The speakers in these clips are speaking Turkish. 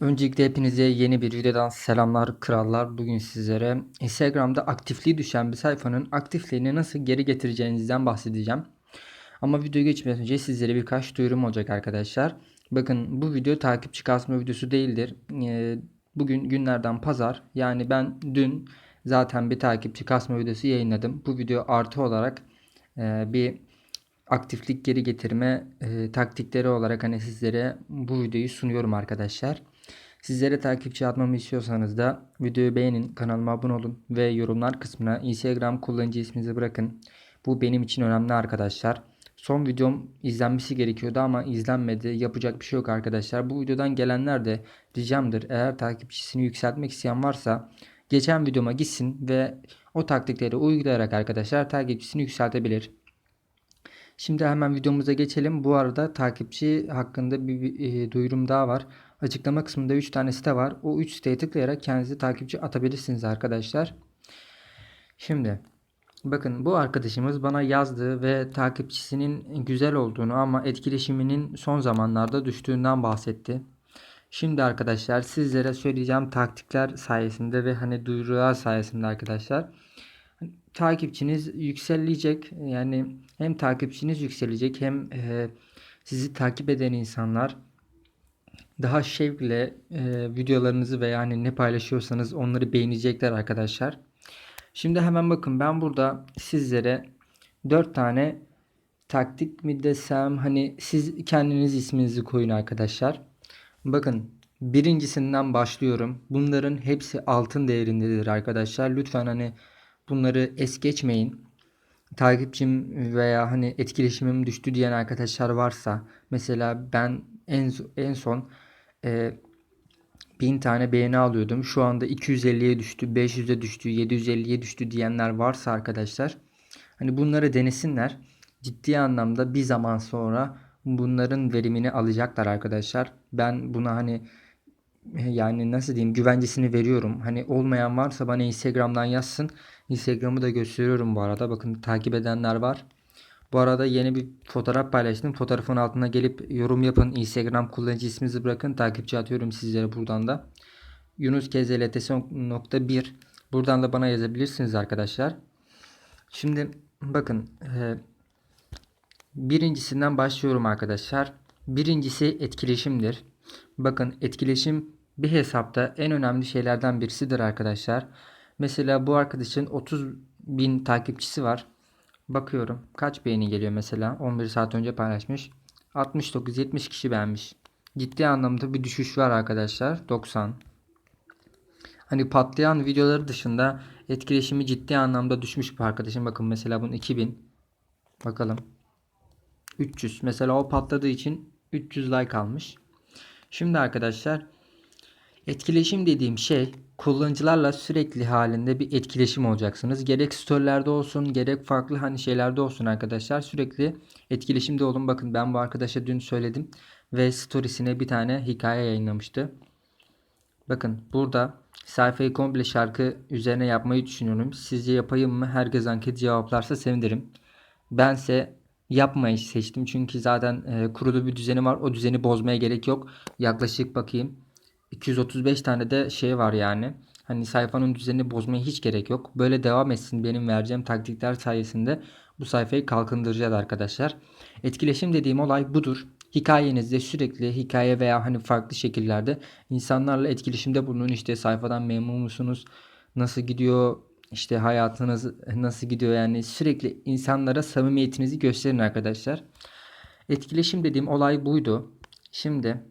Öncelikle hepinize yeni bir videodan selamlar krallar. Bugün sizlere Instagram'da aktifliği düşen bir sayfanın aktifliğini nasıl geri getireceğinizden bahsedeceğim. Ama videoya geçmeden önce sizlere birkaç duyurum olacak arkadaşlar. Bakın bu video takipçi kasma videosu değildir. Ee, Bugün günlerden pazar. Yani ben dün zaten bir takipçi kasma videosu yayınladım. Bu video artı olarak e, bir aktiflik geri getirme e, taktikleri olarak hani sizlere bu videoyu sunuyorum arkadaşlar. Sizlere takipçi atmamı istiyorsanız da videoyu beğenin, kanalıma abone olun ve yorumlar kısmına Instagram kullanıcı isminizi bırakın. Bu benim için önemli arkadaşlar. Son videom izlenmesi gerekiyordu ama izlenmedi. Yapacak bir şey yok arkadaşlar. Bu videodan gelenler de ricamdır. Eğer takipçisini yükseltmek isteyen varsa geçen videoma gitsin ve o taktikleri uygulayarak arkadaşlar takipçisini yükseltebilir. Şimdi hemen videomuza geçelim. Bu arada takipçi hakkında bir, bir e, duyurum daha var. Açıklama kısmında 3 tane site var. O 3 siteye tıklayarak kendinize takipçi atabilirsiniz arkadaşlar. Şimdi bakın bu arkadaşımız bana yazdı ve takipçisinin güzel olduğunu ama etkileşiminin son zamanlarda düştüğünden bahsetti. Şimdi arkadaşlar sizlere söyleyeceğim taktikler sayesinde ve hani duyurular sayesinde arkadaşlar takipçiniz yükselecek. Yani hem takipçiniz yükselecek hem e, sizi takip eden insanlar daha şevkle e, videolarınızı veya yani ne paylaşıyorsanız onları beğenecekler arkadaşlar. Şimdi hemen bakın ben burada sizlere 4 tane taktik mi desem hani siz kendiniz isminizi koyun arkadaşlar. Bakın birincisinden başlıyorum. Bunların hepsi altın değerindedir arkadaşlar. Lütfen hani bunları es geçmeyin. Takipçim veya hani etkileşimim düştü diyen arkadaşlar varsa mesela ben en en son e, 1000 tane beğeni alıyordum. Şu anda 250'ye düştü, 500'e düştü, 750'ye düştü diyenler varsa arkadaşlar hani bunları denesinler. Ciddi anlamda bir zaman sonra bunların verimini alacaklar arkadaşlar. Ben buna hani yani nasıl diyeyim güvencesini veriyorum. Hani olmayan varsa bana Instagram'dan yazsın. Instagram'ı da gösteriyorum bu arada. Bakın takip edenler var. Bu arada yeni bir fotoğraf paylaştım. Fotoğrafın altına gelip yorum yapın. Instagram kullanıcı isminizi bırakın. Takipçi atıyorum sizlere buradan da. Yunus KZLTS.1 Buradan da bana yazabilirsiniz arkadaşlar. Şimdi bakın e, birincisinden başlıyorum arkadaşlar. Birincisi etkileşimdir. Bakın etkileşim bir hesapta en önemli şeylerden birisidir arkadaşlar. Mesela bu arkadaşın 30 bin takipçisi var. Bakıyorum kaç beğeni geliyor mesela 11 saat önce paylaşmış. 69-70 kişi beğenmiş. Ciddi anlamda bir düşüş var arkadaşlar. 90. Hani patlayan videoları dışında etkileşimi ciddi anlamda düşmüş bir arkadaşım. Bakın mesela bunun 2000. Bakalım. 300. Mesela o patladığı için 300 like almış. Şimdi arkadaşlar etkileşim dediğim şey kullanıcılarla sürekli halinde bir etkileşim olacaksınız. Gerek storylerde olsun gerek farklı hani şeylerde olsun arkadaşlar. Sürekli etkileşimde olun. Bakın ben bu arkadaşa dün söyledim ve storiesine bir tane hikaye yayınlamıştı. Bakın burada sayfayı komple şarkı üzerine yapmayı düşünüyorum. Sizce yapayım mı? Herkes anket cevaplarsa sevinirim. Bense yapmayı seçtim. Çünkü zaten e, kurulu bir düzeni var. O düzeni bozmaya gerek yok. Yaklaşık bakayım. 235 tane de şey var yani. Hani sayfanın düzenini bozmaya hiç gerek yok. Böyle devam etsin benim vereceğim taktikler sayesinde bu sayfayı kalkındıracağız arkadaşlar. Etkileşim dediğim olay budur. Hikayenizde sürekli hikaye veya hani farklı şekillerde insanlarla etkileşimde bulunun. İşte sayfadan memnun musunuz? Nasıl gidiyor? İşte hayatınız nasıl gidiyor yani sürekli insanlara samimiyetinizi gösterin arkadaşlar. Etkileşim dediğim olay buydu. Şimdi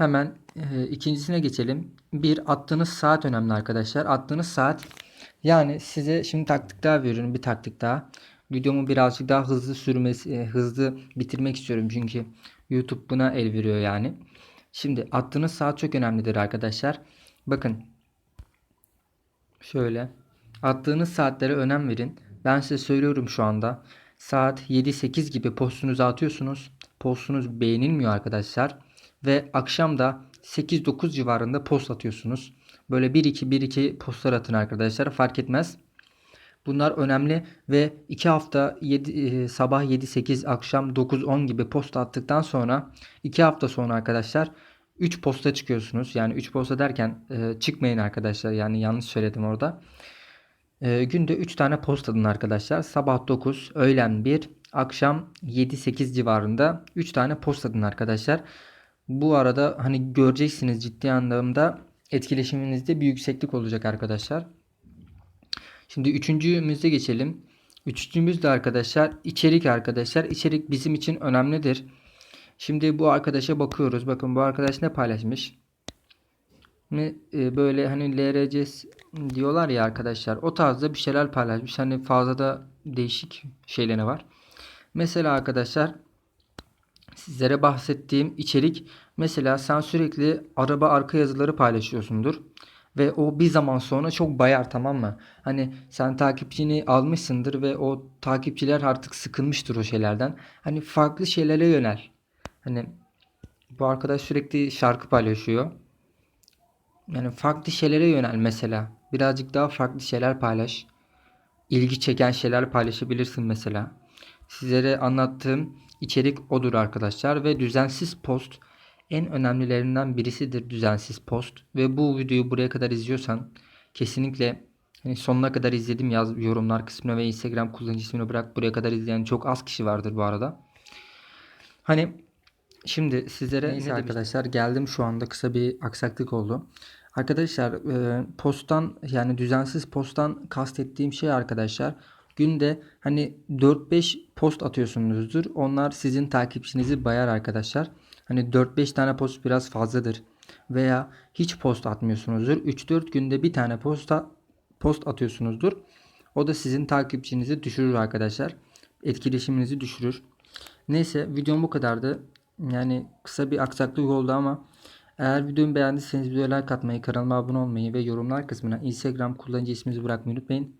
hemen e, ikincisine geçelim. Bir attığınız saat önemli arkadaşlar. Attığınız saat yani size şimdi taktik daha veriyorum bir taktik daha. Videomu birazcık daha hızlı sürmesi, e, hızlı bitirmek istiyorum çünkü YouTube buna el veriyor yani. Şimdi attığınız saat çok önemlidir arkadaşlar. Bakın Şöyle. Attığınız saatlere önem verin. Ben size söylüyorum şu anda. Saat 7-8 gibi postunuzu atıyorsunuz. Postunuz beğenilmiyor arkadaşlar. Ve akşam da 8-9 civarında post atıyorsunuz. Böyle 1-2-1-2 postlar atın arkadaşlar. Fark etmez. Bunlar önemli ve 2 hafta 7, e, sabah 7-8 akşam 9-10 gibi post attıktan sonra 2 hafta sonra arkadaşlar 3 posta çıkıyorsunuz. Yani 3 posta derken e, çıkmayın arkadaşlar. Yani yanlış söyledim orada. E, günde 3 tane post atın arkadaşlar. Sabah 9, öğlen 1, akşam 7-8 civarında 3 tane post atın arkadaşlar. Bu arada hani göreceksiniz ciddi anlamda etkileşiminizde bir yükseklik olacak arkadaşlar. Şimdi üçüncümüzde geçelim. Üçüncümüz de arkadaşlar içerik arkadaşlar. İçerik bizim için önemlidir. Şimdi bu arkadaşa bakıyoruz. Bakın bu arkadaş ne paylaşmış? E, böyle hani LRC diyorlar ya arkadaşlar. O tarzda bir şeyler paylaşmış. Hani fazla da değişik şeyleri var. Mesela arkadaşlar sizlere bahsettiğim içerik mesela sen sürekli araba arka yazıları paylaşıyorsundur ve o bir zaman sonra çok bayar tamam mı? Hani sen takipçini almışsındır ve o takipçiler artık sıkılmıştır o şeylerden. Hani farklı şeylere yönel. Hani bu arkadaş sürekli şarkı paylaşıyor. Yani farklı şeylere yönel mesela. Birazcık daha farklı şeyler paylaş. İlgi çeken şeyler paylaşabilirsin mesela. Sizlere anlattığım içerik odur arkadaşlar ve düzensiz post en önemlilerinden birisidir düzensiz post ve bu videoyu buraya kadar izliyorsan kesinlikle hani sonuna kadar izledim yaz yorumlar kısmına ve Instagram kullanıcı ismini bırak buraya kadar izleyen çok az kişi vardır bu arada. Hani şimdi sizlere neyse arkadaşlar geldim şu anda kısa bir aksaklık oldu. Arkadaşlar e, posttan yani düzensiz posttan kastettiğim şey arkadaşlar günde hani 4-5 post atıyorsunuzdur. Onlar sizin takipçinizi bayar arkadaşlar. Hani 4-5 tane post biraz fazladır. Veya hiç post atmıyorsunuzdur. 3-4 günde bir tane posta post atıyorsunuzdur. O da sizin takipçinizi düşürür arkadaşlar. Etkileşiminizi düşürür. Neyse videom bu kadardı. Yani kısa bir aksaklık oldu ama eğer videomu beğendiyseniz videoya like atmayı, kanalıma abone olmayı ve yorumlar kısmına Instagram kullanıcı isminizi bırakmayı unutmayın.